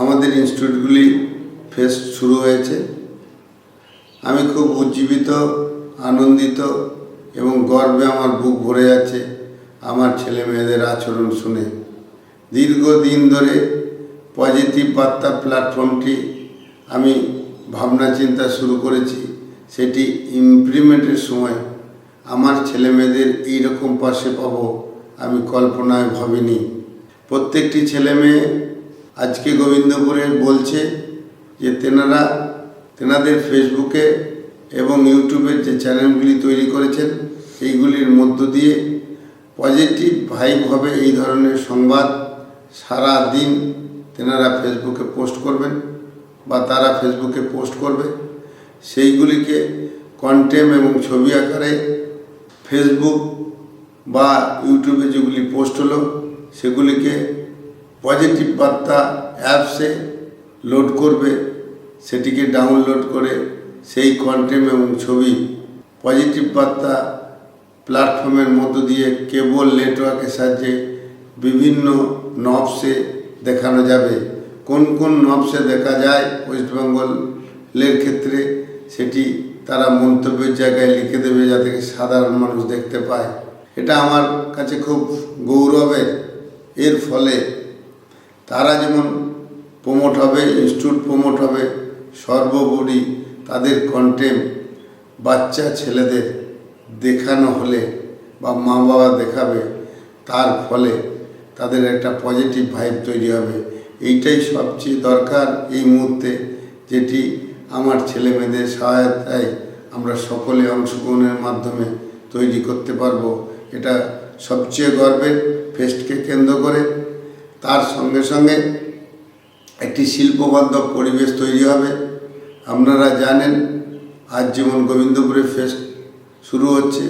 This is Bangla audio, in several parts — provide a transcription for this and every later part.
আমাদের ইনস্টিটিউটগুলি ফেস্ট শুরু হয়েছে। আমি খুব উজ্জীবিত, আনন্দিত এবং গর্বে আমার বুক ভরে যাচ্ছে আমার ছেলে মেয়েদের আচরণ শুনে। দীর্ঘদিন ধরে পজিটিভ বার্তা প্ল্যাটফর্মটি আমি ভাবনা চিন্তা শুরু করেছি, সেটি ইমপ্লিমেন্টের সময় আমার ছেলে মেয়েদের এইরকম পাশে পাবো আমি কল্পনায় ভাবিনি। প্রত্যেকটি ছেলে মেয়ে আজকে গোবিন্দপুরে বলছে যে তেনারা, তেনাদের ফেসবুকে এবং ইউটিউবের যে চ্যানেলগুলি তৈরি করেছেন, এইগুলির মধ্য দিয়ে পজিটিভ ভাইব হবে এই ধরনের সংবাদ সারা দিন তেনারা ফেসবুকে পোস্ট করবেন বা তারা ফেসবুকে পোস্ট করবে। সেইগুলিকে কন্টেম এবং ছবি আকারে ফেসবুক বা ইউটিউবে যেগুলি পোস্ট হলো, সেগুলিকে পজিটিভ বার্তা অ্যাপসে লোড করবে, সেটিকে ডাউনলোড করে সেই কন্টেন্ট এবং ছবি পজিটিভ বার্তা প্ল্যাটফর্মের মধ্য দিয়ে কেবল নেটওয়ার্কের সাহায্যে বিভিন্ন নবসে দেখানো যাবে। কোন কোন নবসে দেখা যায় ওয়েস্টবেঙ্গলের ক্ষেত্রে, সেটি তারা মন্তব্যের জায়গায় লিখে দেবে যাতে সাধারণ মানুষ দেখতে পায়। এটা আমার কাছে খুব গৌরবের। এর ফলে তারা যেমন প্রমোট হবে ইনস্টিটিউট প্রমোট হবে, সর্বোপরি তাদের কন্টেন্ট বাচ্চা ছেলেদের দেখানো হলে বা মা বাবা দেখাবে, তার ফলে তাদের একটা পজিটিভ ভাইব তৈরি হবে। এইটাই সবচেয়ে দরকার এই মুহূর্তে, যেটি আমার ছেলে মেয়েদের সহায়তায় আমরা সকলে অংশগ্রহণের মাধ্যমে তৈরি করতে পারব। এটা সবচেয়ে গর্বের ফেস্টকে কেন্দ্র করে তার সঙ্গে সঙ্গে একটি শিল্পবান্ধব পরিবেশ তৈরি হবে। আপনারা জানেন, আজ যেমন গোবিন্দপুরে ফেস্ট শুরু হচ্ছে,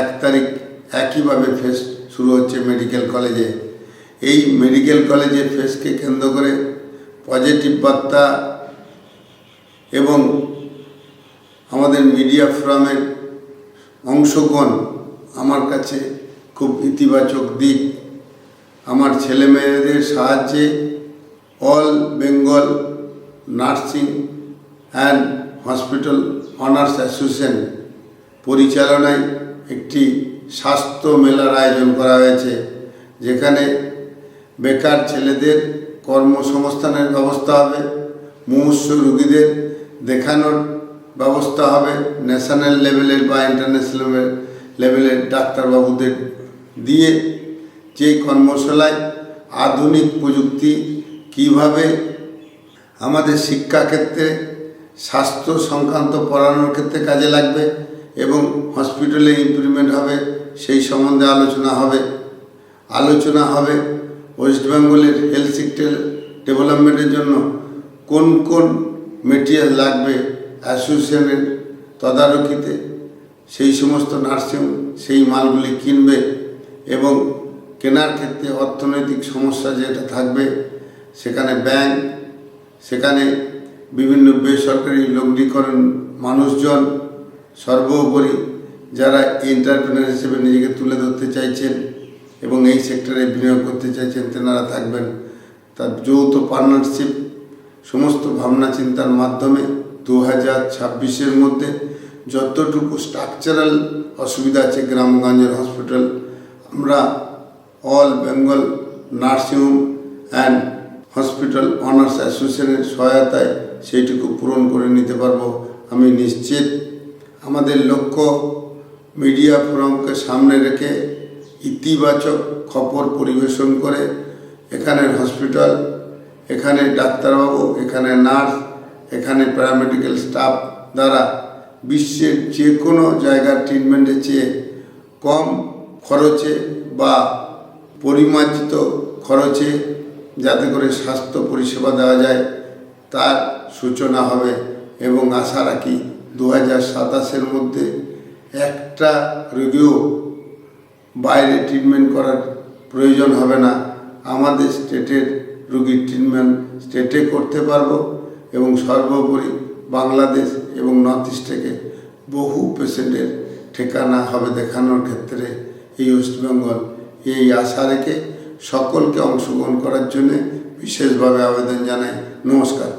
এক তারিখ একইভাবে ফেস্ট শুরু হচ্ছে মেডিকেল কলেজে এই মেডিকেল কলেজে ফেস্টকে কেন্দ্র করে পজিটিভ বার্তা এবং আমাদের মিডিয়া ফোরামের অংশগ্রহণ আমার কাছে খুব ইতিবাচক দিক। আমার ছেলে মেয়েদের সাহায্যে all Bengal nursing and hospital owners association পরিচালনায় একটি স্বাস্থ্য মেলার আয়োজন করা হয়েছে, যেখানে বেকার ছেলেদের কর্মসংস্থানের ব্যবস্থা হবে, মুমূর্ষ রুগীদের দেখানোর ব্যবস্থা হবে ন্যাশনাল লেভেলের বা ইন্টারন্যাশনাল লেভেলের ডাক্তারবাবুদের দিয়ে যে কর্মশালায় আধুনিক প্রযুক্তি কীভাবে আমাদের শিক্ষাক্ষেত্রে, স্বাস্থ্য সংক্রান্ত পড়ানোর ক্ষেত্রে কাজে লাগবে এবং হসপিটালে ইমপ্রুভমেন্ট হবে, সেই সম্বন্ধে আলোচনা হবে। আলোচনা হবে ওয়েস্ট বেঙ্গলের হেলথ সেক্টর ডেভেলপমেন্টের জন্য কোন কোন মেটেরিয়াল লাগবে অ্যাসোসিয়েশনের তদারকিতে, সেই সমস্ত নার্সিং, সেই মালগুলি কিনবে এবং কেনার ক্ষেত্রে অর্থনৈতিক সমস্যা যেটা থাকবে, সেখানে ব্যাংক, সেখানে বিভিন্ন বেসরকারি লগ্নিকরণ মানুষজন, সর্বোপরি যারা এন্টারপ্রেনার হিসেবে নিজেকে তুলে ধরতে চাইছেন এবং এই সেক্টরে বিনিয়োগ করতে চাইছেন, তেনারা থাকবেন। তার যৌথ পার্টনারশিপ সমস্ত ভাবনা চিন্তার মাধ্যমে দু হাজার ছাব্বিশের মধ্যে যতটুকু স্ট্রাকচারাল অসুবিধা আছে গ্রামগঞ্জের হসপিটাল আমরা all Bengal nursing home and hospital owners অ্যাসোসিয়েশনের সহায়তায় সেইটুকু পূরণ করে নিতে পারব, আমি নিশ্চিত। আমাদের লক্ষ্য, মিডিয়া ফোরামকে সামনে রেখে ইতিবাচক খবর পরিবেশন করে এখানের হসপিটাল, এখানে ডাক্তারবাবু, এখানে নার্স, এখানে প্যারামেডিক্যাল স্টাফ দ্বারা বিশ্বের যে কোনো জায়গার ট্রিটমেন্টের চেয়ে কম খরচে বা পরিমার্জিত খরচে যাতে করে স্বাস্থ্য পরিষেবা দেওয়া যায়, তার সূচনা হবে এবং আশা রাখি দু হাজার সাতাশের মধ্যে একটা রোগীও বাইরে ট্রিটমেন্ট করার প্রয়োজন হবে না। আমাদের স্টেটের রুগীর ট্রিটমেন্ট স্টেটে করতে পারব এবং সর্বোপরি বাংলাদেশ এবং নর্থ ইস্ট থেকে বহু পেশেন্টের ঠিকানা হবে দেখানোর ক্ষেত্রে এই ওয়েস্টবেঙ্গল এই আশা রেখে সকলকে অংশগ্রহণ করার জন্যে বিশেষভাবে আবেদন জানাই। নমস্কার।